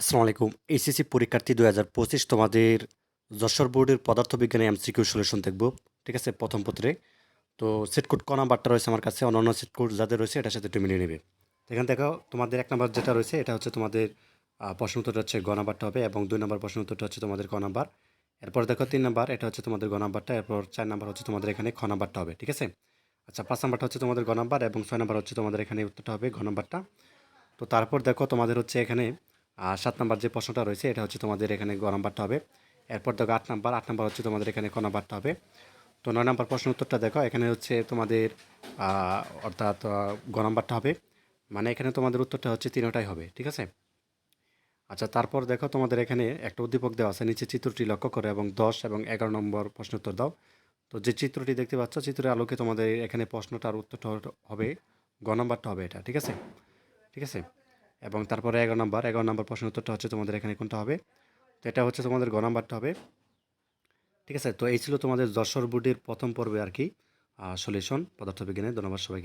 আসসালামু আলাইকুম। এইচএসসি পরীক্ষার্থী দুই হাজার পঁচিশ তোমাদের যশোর বোর্ডের পদার্থবিজ্ঞানে এমসিকিউ সলিউশন দেখব। ঠিক আছে? প্রথম পত্রে। তো সেট কোড ক নাম্বারটা রয়েছে আমার কাছে। অন্যান্য সেট কোড যাদের রয়েছে এটার সাথে একটু মিলিয়ে নেবে। এখানে দেখো, তোমাদের এক নাম্বার যেটা রয়েছে, এটা হচ্ছে তোমাদের প্রশ্ন উত্তরটা হচ্ছে গ নাম্বারটা হবে এবং দুই নাম্বার প্রশ্ন উত্তরটা হচ্ছে তোমাদের ক নাম্বার। এরপর দেখো তিন নাম্বার, এটা হচ্ছে তোমাদের গ নাম্বারটা। এরপর চার নাম্বার হচ্ছে তোমাদের এখানে খ নাম্বারটা হবে। ঠিক আছে? আচ্ছা পাঁচ নাম্বারটা হচ্ছে তোমাদের গ নাম্বার এবং ছয় নাম্বার হচ্ছে তোমাদের এখানে উত্তরটা হবে ঘ নাম্বারটা। তো তারপর দেখো তোমাদের হচ্ছে এখানে আহ, সাত নাম্বার যে প্রশ্নটা রয়েছে এটা হচ্ছে তোমাদের এখানে গ নাম্বারটা হবে। এরপর দেখো আট নাম্বার আট নাম্বার হচ্ছে তোমাদের এখানে ক নাম্বারটা হবে। তো নয় নাম্বার প্রশ্ন উত্তরটা দেখো এখানে হচ্ছে তোমাদের অর্থাৎ গ নাম্বারটা হবে। মানে এখানে তোমাদের উত্তরটা হচ্ছে তিনটাই হবে ঠিক আছে? আচ্ছা তারপর দেখো তোমাদের এখানে একটা উদ্দীপক দেওয়া আছে নিচে চিত্রটি লক্ষ্য করে এবং দশ এবং এগারো নম্বর প্রশ্ন উত্তর দাও। তো যে চিত্রটি দেখতে পাচ্ছ চিত্রের আলোকে তোমাদের এখানে প্রশ্নটার উত্তরটা হবে গ নাম্বারটা হবে এটা ঠিক আছে? ঠিক আছে? এবং তারপরে এগারো নম্বর এগারো নম্বর প্রশ্ন উত্তরটা হচ্ছে তোমাদের এখানে কোনটা হবে? তো এটা হচ্ছে তোমাদের গ নম্বরটা হবে। ঠিক আছে? তো এই ছিল তোমাদের যশোর বোর্ডের প্রথম পর্বে আর কি সলিউশন, পদার্থবিজ্ঞানে। ধন্যবাদ সবাইকে।